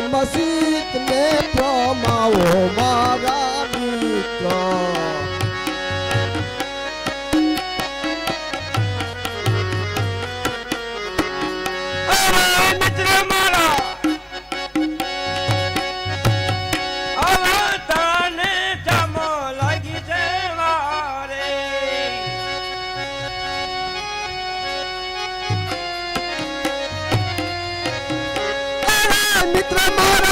yanması मित्र महाराज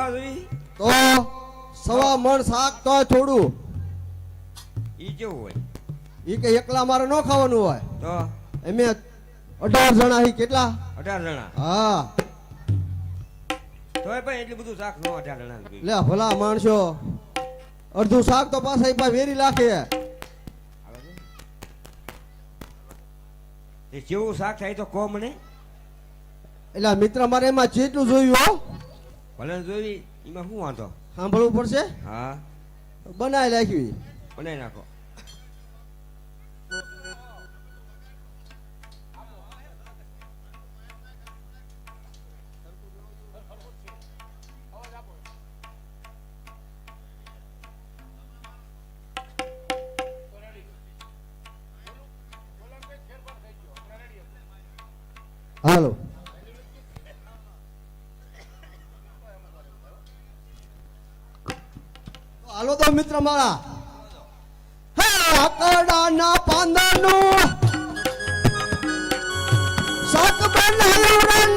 હા તો સવા મણ શાક તો થોડું ઈ કેવું હોય? ઈ કે એકલા મારે ન ખાવાનું હોય. તો? એમે અઢાર જણા હી કેટલા? અઢાર જણા? હા. તોય પણ એટલું બધું શાક નો અઢાર જણા લે ભલા માણસો. અડધું શાક તો પાછા ભાઈ વેરી લાખે. એ જેવું શાક થાય તો કહો મને. એટલે મિત્ર મારે એમાં જેટલું જોયું હો ભલે જોવી એમાં શું વાંધો? સાંભળવું પડશે? હા. બનાવી નાખ્યું બનાવી નાખો. તો મિત્ર મારા. આકડાના પાંદરનું શાક બનાવ્યું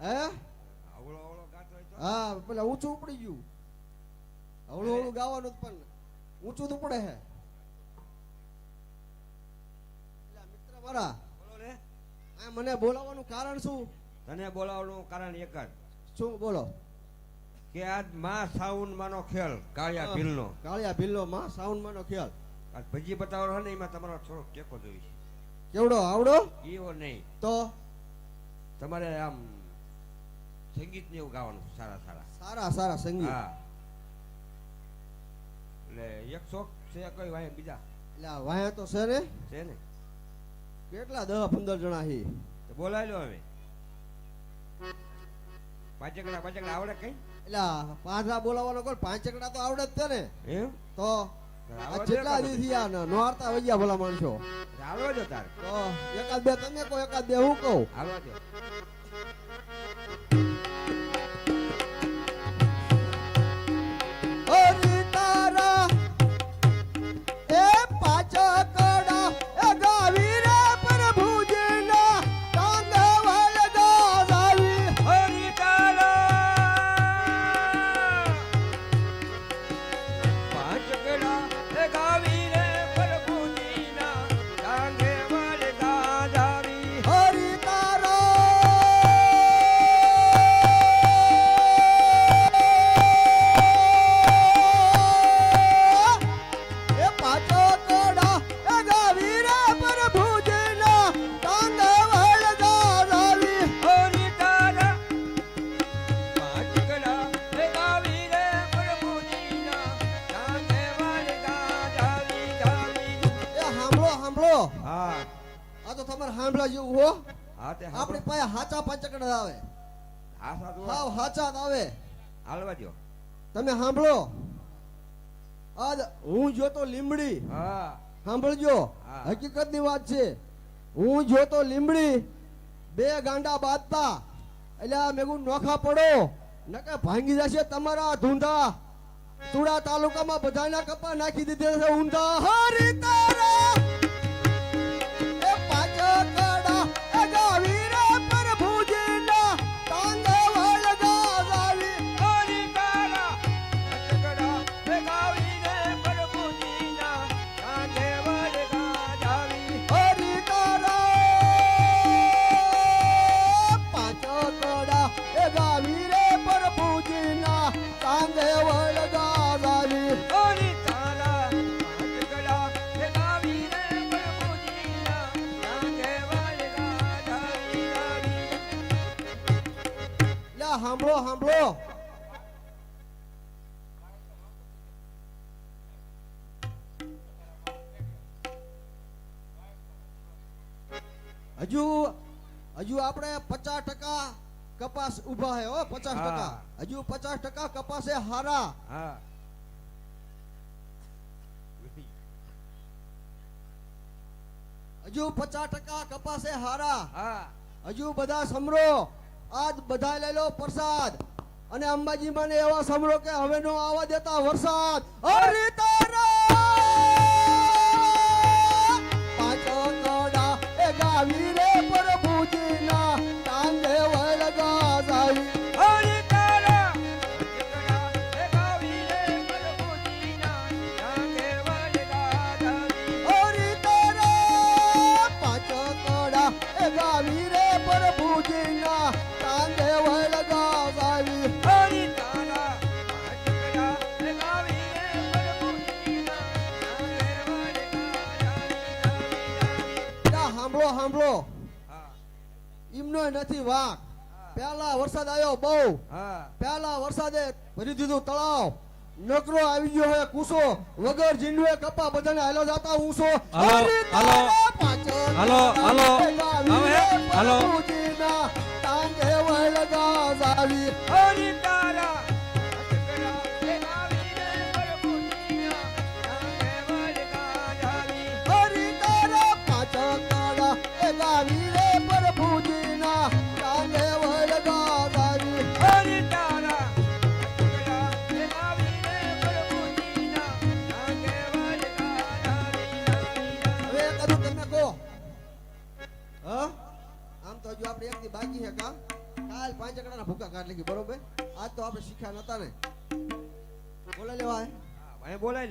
હે? ગાતો હોય હા પેલા ઊંચું ઉપડી ગયું. અવળું અવળું ગાવાનું પણ ઊંચું તો પડે હે. મિત્ર મારા. બોલો રે આ મને બોલાવવાનું કારણ શું? તને બોલાવવાનું કારણ એક જ. શું બોલો? કે આજમાં સાઉન માનો ખેલ કાળિયા ભીલનો. કાળિયા ભીલ્લો માં સાઉન્ડ માનો ખેલ. આજ ભજી બતાવવાનો ને એમાં તમારો થોડો ટેકો જોઈએ કેવડો આવડો? એવો નહીં. તો? તમારે આમ સંગીત ને એવું ગાવાનું સારા સારા. સારા સારા સંગીત. હા. એટલે એક શોખ છે કઈ વાય બીજા? એટલે વાયા તો છે ને? છે ને? કેટલા દસ પંદર જણા હી. તો બોલાવી લો હવે. પાંચેકડા પાંચેકડા આવડે કઈ? એટલે આ પાંચડા બોલાવવાનો કોઈ પાંચકડા તો આવડે જ છે ને. એમ? તો આ આવડે જેટલા કાં દી થયા ને નો હારતા વજ્યા ભલા માણસો. હાલવા જ તારે તો એકાદ બે તમે કહો એકાદ બે હું કહું. હાલવા તમે સાંભળો. આજ હું જોતો લીમડી સાંભળજો. હકીકતની વાત છે. હું જોતો લીમડી બે ગાંડા બાંધતા. એટલે આ મેગું નોખા પડો. નકે ભાંગી જશે તમારા ધૂંધા. ચૂડા તાલુકામાં બધાના કપા નાખી દીધા છે ઊંધા. હરી તારા હજુ હજુ આપણે પચાસ ટકા કપાસ ઊભા હે હો પચાસ ટકા. હજુ પચાસ ટકા કપાસ એ હારા. હા. હજુ પચાસ ટકા કપાસ હારા. હજુ બધા સમરો આજ બધા લઈ લો પ્રસાદ. અને અંબાજી મને એવા સમરો કે હવે નો આવા દેતા વરસાદ. હરિ સાંભળો સાંભળો નથી વાક. પેલા વરસાદ આવ્યો બહુ. પેલા વરસાદે ભરી દીધું તળાવ. નકરો આવી ગયો હે કૂસો. વગર જીંડવે કપા બધાને હાલો જાતા ઊંસો હાલો, હાલો. હાલો, હાલો. હવે, હાલો. ટાંગે વળગા જાવી હરી આપણે શીખ્યા નતા ને બોલે લેવા હા, અહીં બોલાવી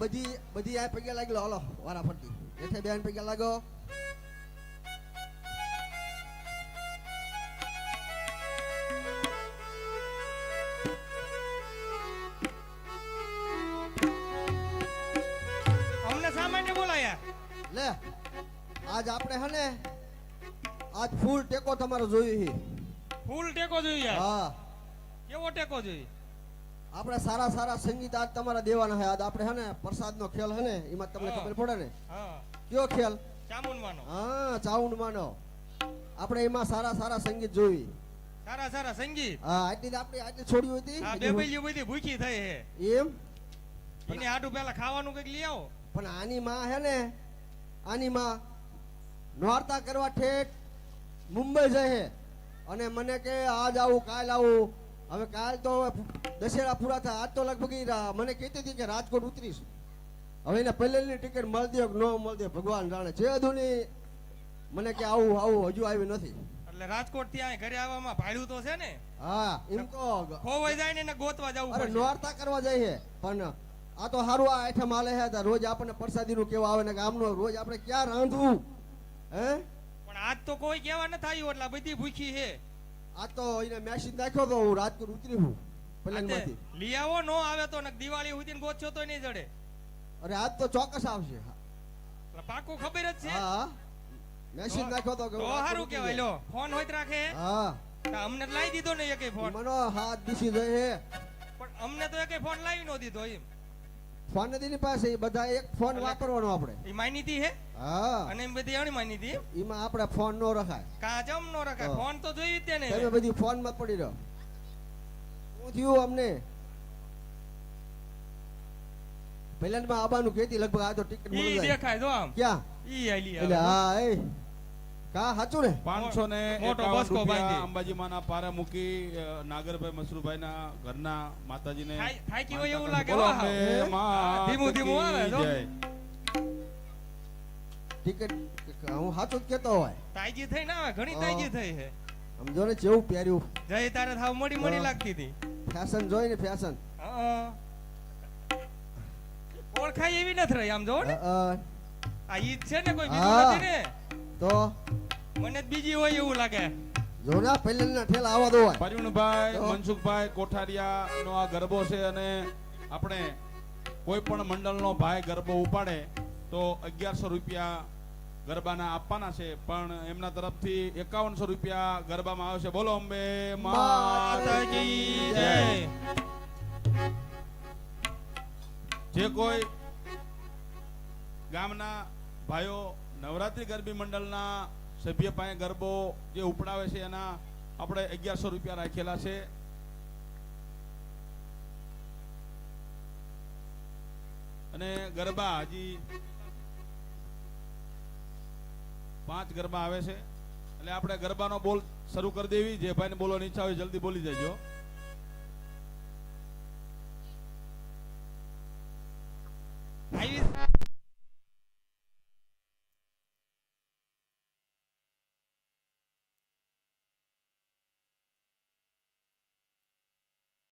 બધી બધી આ પગે લાગી લો હલો વારા ફરતી. એઠે બેન પગે લાગો. અમને સામાન્ય બોલાયા. લે આજ આપણે હને આજ ફૂલ ટેકો તમારો જોયું છે ફૂલ ટેકો જોઈએ હા. કેવો ટેકો જોઈએ આપણે સારા સારા સંગીત આજ તમારા દેવાના આજ આપણે હે ને પ્રસાદનો ખેલ હે ને એમાં તમને ખબર પડે ને? કયો ખેલ? હા ચાઉન્ડ માનો આપણે એમાં સારા સારા સંગીત જોઈ સારા સારા સંગીત? હા આટલી આપણે આટલી છોડી હતી. આ બેબલીઓ બધી ભૂખી થઈ હે. એમ? એને આડું પેલા ખાવાનું કંઈક લઈ આવો. પણ આની માં હે ને આની માં નોરતા કરવા ઠેઠ મુંબઈ જાય હે અને મને કે આજ આવું કાલ આવું. હવે કાલ તો દશેરા પૂરા થાય આજ તો લગભગ મને કહેતી હતી કે રાજકોટ ઉતરીશ. હવે એને પહેલેની ટિકિટ મળતી હોય કે ન મળતી ભગવાન જાણે. છે અધુની મને કે આવું આવું હજુ આવ્યું નથી. એટલે રાજકોટથી અહીં ઘરે આવવામાં ભાડું તો છે ને? હા એમ તો ખોવાઈ જાય ને એને ગોતવા જવું અરે નોરતા કરવા જાય છે પણ આ તો સારું આ આઠમ આલે છે રોજ આપણને પ્રસાદીનું કેવા આવે ને ગામનો રોજ આપણે ક્યાં રાંધવું? હે? પણ આજ તો કોઈ કેવા ન થાય એટલે બધી ભૂખી છે આ તો એને મેસેજ નાખ્યો તો હું રાજકોટ ઉતરી હું પ્લેનમાંથી લઈ આવો નો આવે તો ને દિવાળી સુધી ગોતશો તો નહીં જડે. અરે આજ તો ચોક્કસ આવશે. પાકું ખબર જ છે. હા મેસેજ નાખ્યો તો કે તો સારું કેવાય લો ફોન હોય તો રાખે. હા. તો અમને લાવી દીધો ને એકે ફોન. મનો હાથ દીસી જાય પણ અમને તો એકે ફોન લાવી નો દીધો એમ. ફોન નથી ની પાસે બધા એક ફોન વાપરવાનો આપણે. એ માન્યતી હે? હા. અને એમ બધી અણી માન્યતી એમાં આપણે ફોન નો રખાય. કાજમ નો રખાય. ફોન તો જોઈ તે ને તમે બધી ફોનમાં પડી રહ્યો હું થયું અમને? પહેલામાં આબાનું કહેતી લગભગ આ તો ટિકિટ મળી જાય. દેખાય જો આમ. ક્યાં? ઈ આલી એટલે હા એ. કા સાચું ને? પાંચસો ને મોટો બસકો બાંધી. અંબાજી માના પારા મૂકી નાગરભાઈ મસરૂભાઈ ના ઘરના માતાજીને થાકી- હોય એવું લાગે? ધીમું ધીમું આવે જો. ટિકિટ હું સાચું જ કહેતો હોય. તાઈજી થઈ ના આવે? ઘણી હા. તાઈજી થઈ છે સમજો ને જેવું પહેર્યું. જય તારે થાવ મોડી મોડી લાગતી હતી. ફેશન જોઈ ને ફેશન ઓળખાય એવી નથી રહી આમ જો ને. આ ઈદ છે ને કોઈ બીજું નથી ને. તો? મને બીજી હોય એવું લાગે. જોના ને પહેલા ઠેલા આવા દો હોય મનસુખભાઈ કોઠારિયા નો આ ગરબો છે અને આપણે કોઈ પણ મંડળનો ભાઈ ગરબો ઉપાડે તો અગિયારસો રૂપિયા ગરબાના આપવાના છે પણ એમના તરફથી એકાવનસો રૂપિયા ગરબામાં આવે છે. બોલો અંબે માતાજી જય. જે કોઈ ગામના ભાઈઓ નવરાત્રી ગરબી મંડળના સભ્ય પાસે ગરબો જે ઉપડાવે છે એના આપણે અગિયારસો રૂપિયા રાખેલા છે. અને ગરબા હજી પાંચ ગરબા આવે છે. એટલે આપણે ગરબાનો બોલ શરૂ કરી દેવી. જે ભાઈને બોલવાની ઈચ્છા હોય જલ્દી બોલી જજો